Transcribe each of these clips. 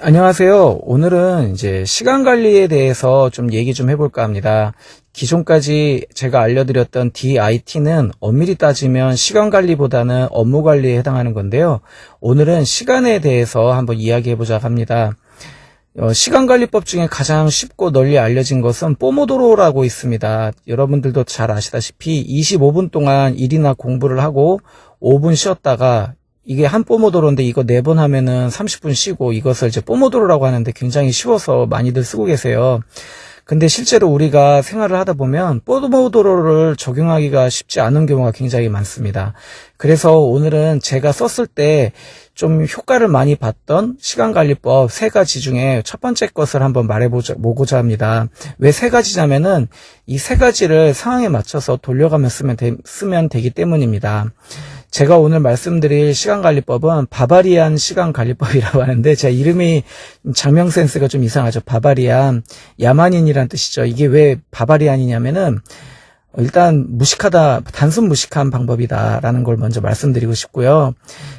안녕하세요. 오늘은 이제 시간 관리에 대해서 좀 얘기 좀 해볼까 합니다. 기존까지 제가 알려드렸던 DIT는 엄밀히 따지면 시간 관리보다는 업무 관리에 해당하는 건데요. 오늘은 시간에 대해서 한번 이야기해보자 합니다. 어, 시간관리법 중에 가장 쉽고 널리 알려진 것은 뽀모도로라고 있습니다. 여러분들도 잘 아시다시피 25분 동안 일이나 공부를 하고 5분 쉬었다가 이게 한 뽀모도로인데 이거 네 번 하면은 30분 쉬고 이것을 이제 뽀모도로라고 하는데 굉장히 쉬워서 많이들 쓰고 계세요. 근데 실제로 우리가 생활을 하다 보면 뽀모도로를 적용하기가 쉽지 않은 경우가 굉장히 많습니다. 그래서 오늘은 제가 썼을 때 좀 효과를 많이 봤던 시간관리법 세 가지 중에 첫 번째 것을 한번 말해보자 보고자 합니다. 왜 세 가지냐면은 이 세 가지를 상황에 맞춰서 돌려가며 쓰면, 되, 쓰면 되기 때문입니다. 제가 오늘 말씀드릴 시간관리법은 바바리안 시간관리법이라고 하는데 제 이름이 장명 센스가 좀 이상하죠. 바바리안 야만인이란 뜻이죠. 이게 왜 바바리안이냐면은 일단 무식하다 단순 무식한 방법이다라는 걸 먼저 말씀드리고 싶고요.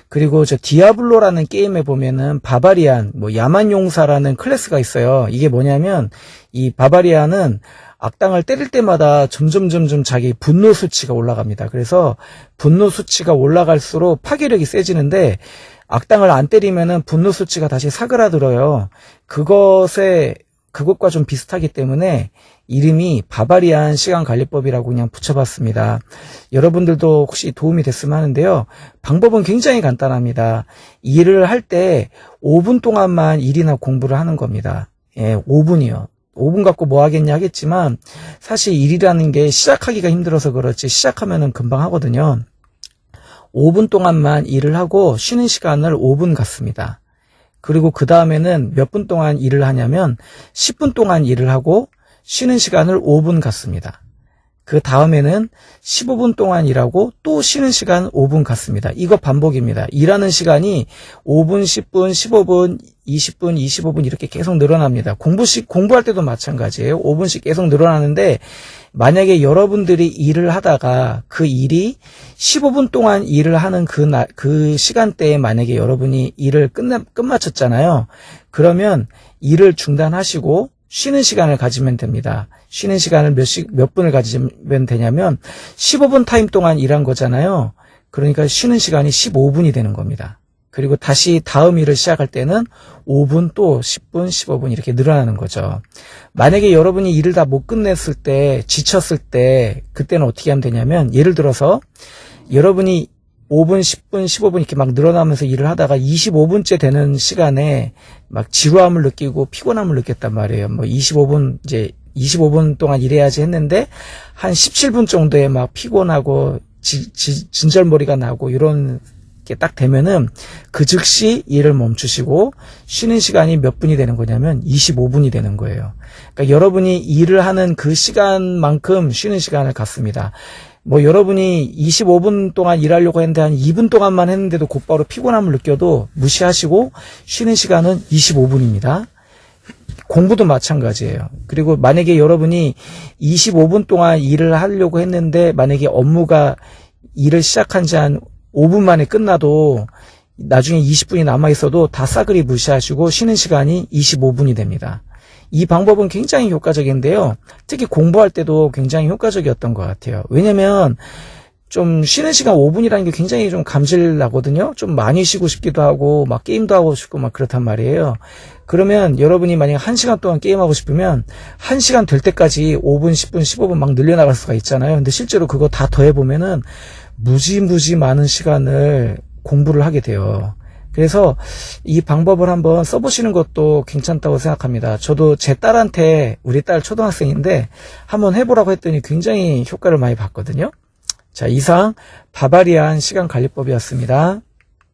그리고 저 디아블로라는 게임에 보면은 바바리안 뭐 야만 용사라는 클래스가 있어요. 이게 뭐냐면 이 바바리안은 악당을 때릴 때마다 점점 점점 자기 분노 수치가 올라갑니다. 그래서 분노 수치가 올라갈수록 파괴력이 세지는데 악당을 안 때리면은 분노 수치가 다시 사그라들어요. 그것에 그것과 좀 비슷하기 때문에 이름이 바바리안 시간 관리법이라고 그냥 붙여봤습니다. 여러분들도 혹시 도움이 됐으면 하는데요. 방법은 굉장히 간단합니다. 일을 할 때 5분 동안만 일이나 공부를 하는 겁니다. 예, 5분이요. 5분 갖고 뭐 하겠냐 하겠지만 사실 일이라는 게 시작하기가 힘들어서 그렇지 시작하면은 금방 하거든요. 5분 동안만 일을 하고 쉬는 시간을 5분 갖습니다. 그리고 그 다음에는 몇 분 동안 일을 하냐면 10분 동안 일을 하고 쉬는 시간을 5분 갖습니다. 그 다음에는 15분 동안 일하고 또 쉬는 시간 5분 갖습니다. 이거 반복입니다. 일하는 시간이 5분, 10분, 15분, 20분, 25분 이렇게 계속 늘어납니다. 공부식, 공부할 때도 마찬가지예요. 5분씩 계속 늘어나는데 만약에 여러분들이 일을 하다가 그 일이 15분 동안 일을 하는 그, 나, 그 시간대에 만약에 여러분이 일을 끝내, 끝마쳤잖아요. 그러면 일을 중단하시고 쉬는 시간을 가지면 됩니다. 쉬는 시간을 몇 시, 몇 분을 가지면 되냐면 15분 타임 동안 일한 거잖아요. 그러니까 쉬는 시간이 15분이 되는 겁니다. 그리고 다시 다음 일을 시작할 때는 5분 또 10분, 15분 이렇게 늘어나는 거죠. 만약에 여러분이 일을 다 못 끝냈을 때, 지쳤을 때, 그때는 어떻게 하면 되냐면, 예를 들어서 여러분이 5분, 10분, 15분 이렇게 막 늘어나면서 일을 하다가 25분째 되는 시간에 막 지루함을 느끼고 피곤함을 느꼈단 말이에요. 뭐 25분 이제 25분 동안 일해야지 했는데 한 17분 정도에 막 피곤하고 진절머리가 나고 이런 게 딱 되면은 그 즉시 일을 멈추시고 쉬는 시간이 몇 분이 되는 거냐면 25분이 되는 거예요. 그러니까 여러분이 일을 하는 그 시간만큼 쉬는 시간을 갖습니다. 뭐 여러분이 25분 동안 일하려고 했는데 한 2분 동안만 했는데도 곧바로 피곤함을 느껴도 무시하시고 쉬는 시간은 25분입니다. 공부도 마찬가지예요. 그리고 만약에 여러분이 25분 동안 일을 하려고 했는데 만약에 업무가 일을 시작한 지 한 5분 만에 끝나도 나중에 20분이 남아 있어도 다 싸그리 무시하시고 쉬는 시간이 25분이 됩니다. 이 방법은 굉장히 효과적인데요. 특히 공부할 때도 굉장히 효과적이었던 것 같아요. 왜냐면 좀 쉬는 시간 5분이라는 게 굉장히 좀 감질 나거든요. 좀 많이 쉬고 싶기도 하고 막 게임도 하고 싶고 막 그렇단 말이에요. 그러면 여러분이 만약 1시간 동안 게임하고 싶으면 1시간 될 때까지 5분, 10분, 15분 막 늘려나갈 수가 있잖아요. 근데 실제로 그거 다 더해 보면은 무지무지 많은 시간을 공부를 하게 돼요. 그래서 이 방법을 한번 써보시는 것도 괜찮다고 생각합니다. 저도 제 딸한테 우리 딸 초등학생인데 한번 해보라고 했더니 굉장히 효과를 많이 봤거든요. 자, 이상 바바리안 시간 관리법이었습니다.